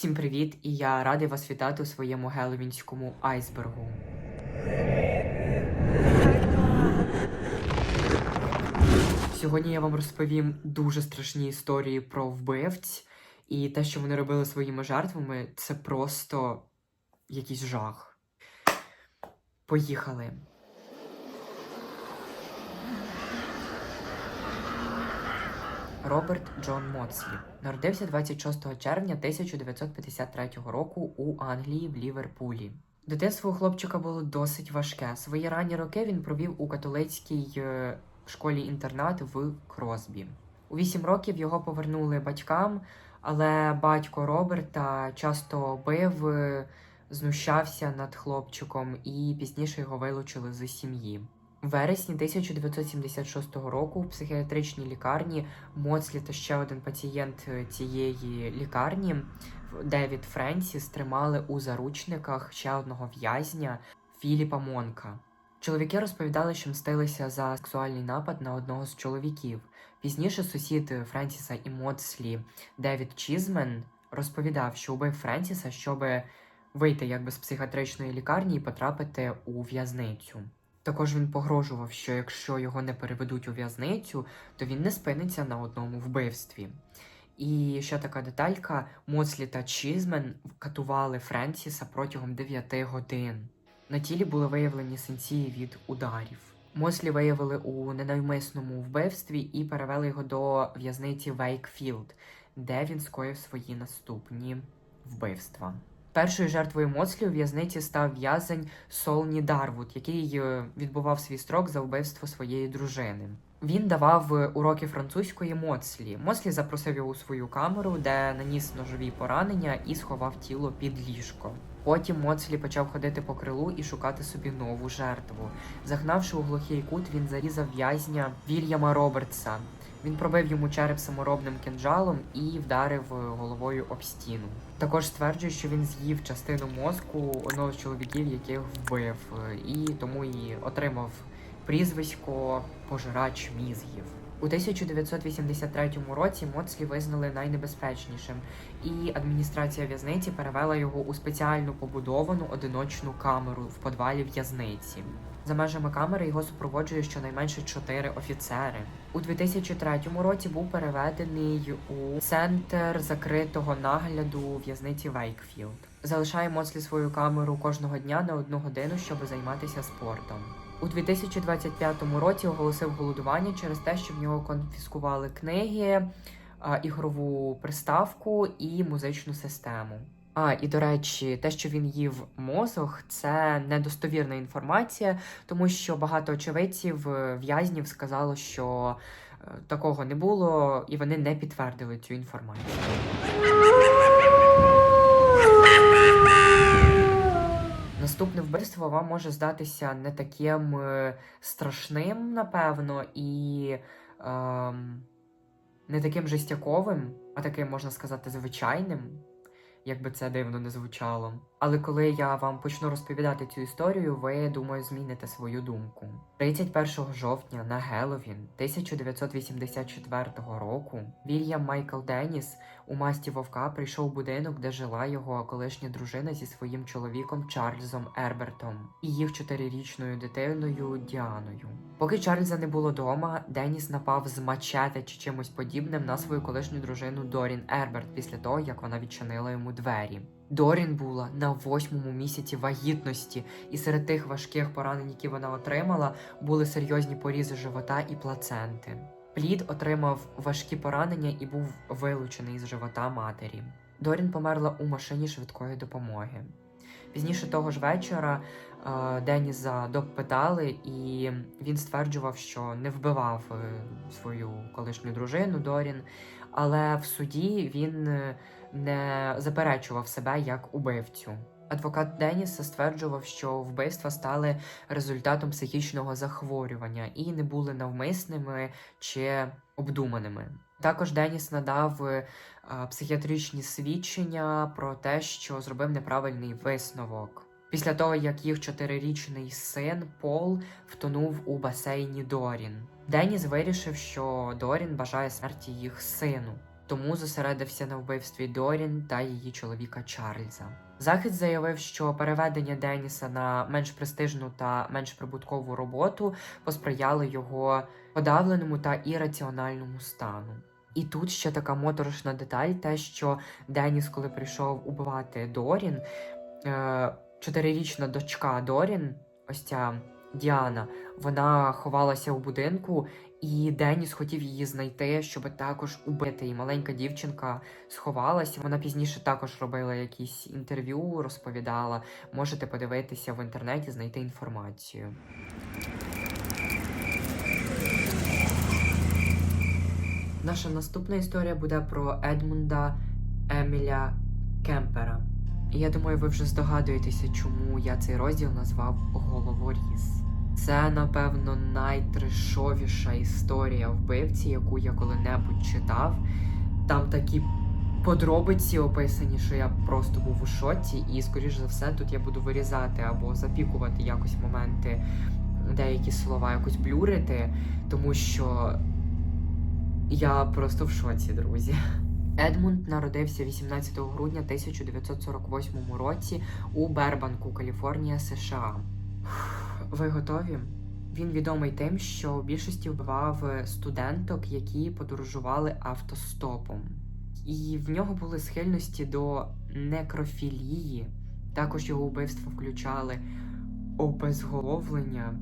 Всім привіт! І я радий вас вітати у своєму геловінському айсбергу. Сьогодні я вам розповім дуже страшні історії про вбивць, і те, що вони робили своїми жертвами, це просто якийсь жах. Поїхали. Роберт Джон Моцлі народився 26 червня 1953 року у Англії в Ліверпулі. Дитинство у хлопчика було досить важке. Свої ранні роки він провів у католицькій е, школі-інтернат в Кросбі. У 8 років його повернули батькам, але батько Роберта часто бив, е, знущався над хлопчиком і пізніше його вилучили з сім'ї. Вересні 1976 року в психіатричній лікарні Моцлі та ще один пацієнт е, цієї лікарні, Девід Френсіс, тримали у заручниках ще одного в'язня Філіпа Монка. Чоловіки розповідали, що мстилися за сексуальний напад на одного з чоловіків. Пізніше сусід Френсіса і Моцлі Девід Чізмен розповідав, що убив Френсіса, щоб вийти якби з психіатричної лікарні і потрапити у в'язницю. Також він погрожував, що якщо його не переведуть у в'язницю, то він не спиниться на одному вбивстві. І ще така деталька: Моцлі та Чізмен катували Френсіса протягом 9 годин. На тілі були виявлені синці від ударів. Мослі виявили у ненавмисному вбивстві і перевели його до в'язниці Вейкфілд, де він скоїв свої наступні вбивства. Першою жертвою Моцлі у в'язниці став в'язень Солні Дарвуд, який е, відбував свій строк за вбивство своєї дружини. Він давав е, уроки французької Моцлі. Моцлі запросив його у свою камеру, де наніс ножові поранення і сховав тіло під ліжко. Потім Моцлі почав ходити по крилу і шукати собі нову жертву. Загнавши у глухий кут, він зарізав в'язня Вільяма Робертса. Він пробив йому череп саморобним кинджалом і вдарив е, головою об стіну. Також стверджує, що він з'їв частину мозку одного з чоловіків, яких вбив, е, і тому і отримав прізвисько пожирач мізгів. У 1983 році Моцлі визнали найнебезпечнішим, і адміністрація в'язниці перевела його у спеціально побудовану одиночну камеру в подвалі в'язниці. За межами камери його супроводжує щонайменше чотири офіцери. У 2003 році був переведений у центр закритого нагляду в'язниці Вейкфілд. Залишає Моцлі свою камеру кожного дня на одну годину, щоб займатися спортом. У 2025 році оголосив голодування через те, що в нього конфіскували книги, ігрову приставку і музичну систему. А, і до речі, те, що він їв мозок, це недостовірна інформація, тому що багато очевидців е, в'язнів сказало, що е, такого не було, і вони не підтвердили цю інформацію. Наступне вбивство вам може здатися не таким е, страшним, напевно, і ем, не таким жестяковим, а таким, можна сказати, звичайним, як би це дивно не звучало. Але коли я вам почну розповідати цю історію, ви, думаю, зміните свою думку. 31 жовтня на Геловін 1984 року Вільям Майкл Деніс у масті вовка прийшов у будинок, де жила його колишня дружина зі своїм чоловіком Чарльзом Ербертом і їх чотирирічною дитиною Діаною. Поки Чарльза не було дома, Деніс напав з мачете чи чимось подібним на свою колишню дружину Дорін Ерберт після того, як вона відчинила йому двері. Дорін була на восьмому місяці вагітності, і серед тих важких поранень, які вона отримала, були серйозні порізи живота і плаценти. Плід отримав важкі поранення і був вилучений з живота матері. Дорін померла у машині швидкої допомоги. Пізніше того ж вечора е, Деніса допитали, і він стверджував, що не вбивав е, свою колишню дружину Дорін, але в суді він е, не заперечував себе як убивцю. Адвокат Деніса стверджував, що вбивства стали результатом психічного захворювання і не були навмисними чи обдуманими. Також Деніс надав е, психіатричні свідчення про те, що зробив неправильний висновок. Після того, як їх чотирирічний син Пол втонув у басейні Дорін, Деніс вирішив, що Дорін бажає смерті їх сину. тому зосередився на вбивстві Дорін та її чоловіка Чарльза. Захід заявив, що переведення Деніса на менш престижну та менш прибуткову роботу посприяли його подавленому та ірраціональному стану. І тут ще така моторошна деталь, те, що Деніс, коли прийшов убивати Дорін, е, чотирирічна дочка Дорін, ось ця Діана, вона ховалася у будинку, і Деніс хотів її знайти, щоб також убити. І маленька дівчинка сховалася. Вона пізніше також робила якісь інтерв'ю, розповідала. Можете подивитися в інтернеті, знайти інформацію. Наша наступна історія буде про Едмунда Еміля Кемпера. Я думаю, ви вже здогадуєтеся, чому я цей розділ назвав Головоріз. Це, напевно, найтрешовіша історія вбивці, яку я коли-небудь читав. Там такі подробиці описані, що я просто був у шоці, і, скоріш за все, тут я буду вирізати або запікувати якось моменти, деякі слова якось блюрити, тому що я просто в шоці, друзі. Едмунд народився 18 грудня 1948 році у Бербанку, Каліфорнія, США. Ви готові? Він відомий тим, що в більшості вбивав студенток, які подорожували автостопом. І в нього були схильності до некрофілії. Також його вбивства включали обезголовлення,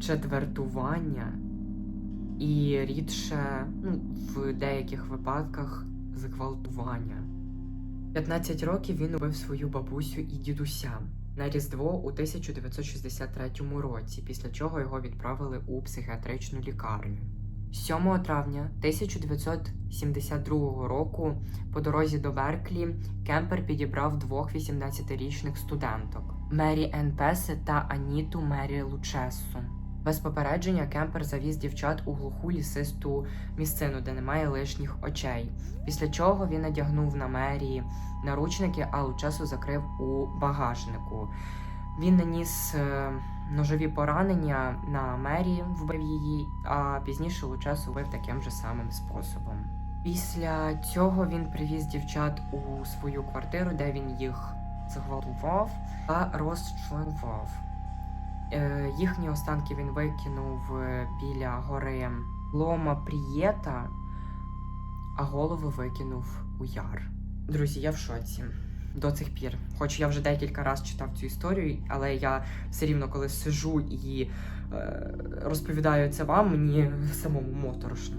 четвертування і рідше, ну, в деяких випадках зґвалтування. 15 років він убив свою бабусю і дідуся на Різдво у 1963 році, після чого його відправили у психіатричну лікарню. 7 травня 1972 року по дорозі до Берклі Кемпер підібрав двох 18-річних студенток Мері Енн Песе та Аніту Мері Лучесу. Без попередження Кемпер завіз дівчат у глуху лісисту місцину, де немає лишніх очей. Після чого він надягнув на Мері наручники, а Лучесу закрив у багажнику. Він наніс е, ножові поранення на Мері, вбив її, а пізніше Лучесу вбив таким же самим способом. Після цього він привіз дівчат у свою квартиру, де він їх зґвалтував та розчленував. Е, Їхні останки він викинув е, біля гори Лома Прієта, а голову викинув у яр. Друзі, я в шоці до цих пір. Хоч я вже декілька разів читав цю історію, але я все рівно, коли сижу і е, розповідаю це вам, мені самому моторошно.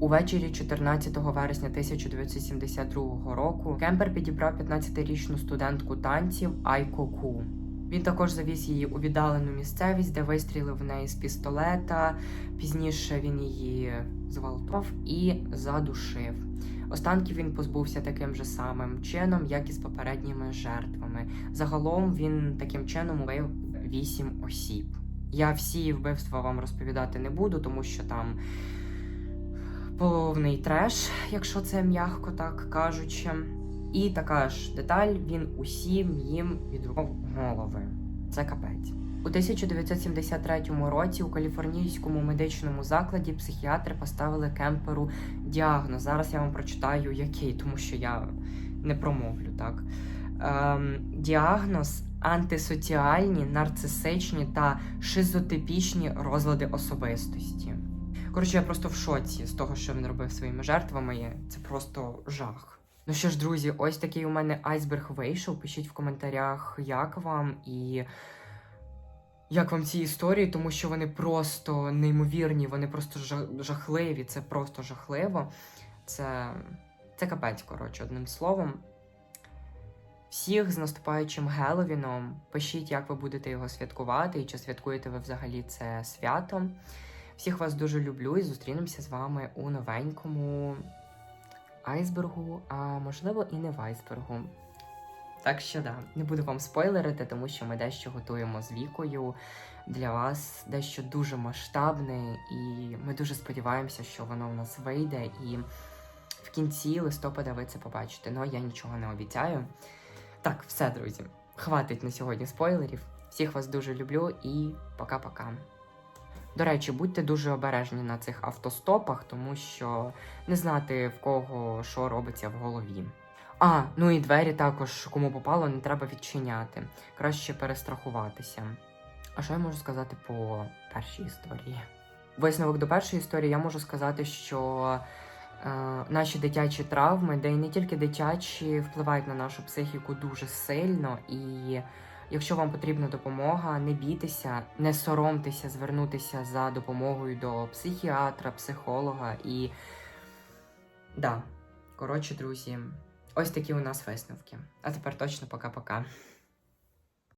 Увечері 14 вересня 1972 року Кемпер підібрав 15-річну студентку танців Айко Ку. Він також завіз її у віддалену місцевість, де вистрілив в неї з пістолета. Пізніше він її зґвалтував і задушив. Останків він позбувся таким же самим чином, як і з попередніми жертвами. Загалом він таким чином убив вісім осіб. Я всі вбивства вам розповідати не буду, тому що там повний треш, якщо це м'яко так кажучи. І така ж деталь, він усім їм відрубав голови. Це капець. У 1973 році у каліфорнійському медичному закладі психіатри поставили кемперу діагноз. Зараз я вам прочитаю, який, тому що я не промовлю так. Ем, діагноз антисоціальні, нарцисичні та шизотипічні розлади особистості. Коротше, я просто в шоці з того, що він робив своїми жертвами. Це просто жах. Ну що ж, друзі, ось такий у мене айсберг вийшов. Пишіть в коментарях, як вам і як вам ці історії, тому що вони просто неймовірні, вони просто жахливі. Це просто жахливо. Це, це капець, коротше, одним словом. Всіх з наступаючим Геловіном. Пишіть, як ви будете його святкувати, і чи святкуєте ви взагалі це свято. Всіх вас дуже люблю і зустрінемося з вами у новенькому айсбергу, а можливо і не в айсбергу. Так що да, не буду вам спойлерити, тому що ми дещо готуємо з вікою для вас, дещо дуже масштабне, і ми дуже сподіваємося, що воно в нас вийде. І в кінці листопада ви це побачите. Ну я нічого не обіцяю. Так, все, друзі. Хватить на сьогодні спойлерів. Всіх вас дуже люблю і пока-пока. До речі, будьте дуже обережні на цих автостопах, тому що не знати в кого що робиться в голові. А, ну і двері також, кому попало, не треба відчиняти. Краще перестрахуватися. А що я можу сказати по першій історії? Висновок до першої історії я можу сказати, що е, наші дитячі травми, де й не тільки дитячі, впливають на нашу психіку дуже сильно. І якщо вам потрібна допомога, не бійтеся, не соромтеся звернутися за допомогою до психіатра, психолога і. Да, коротше, друзі, ось такі у нас висновки. А тепер точно пока-пока.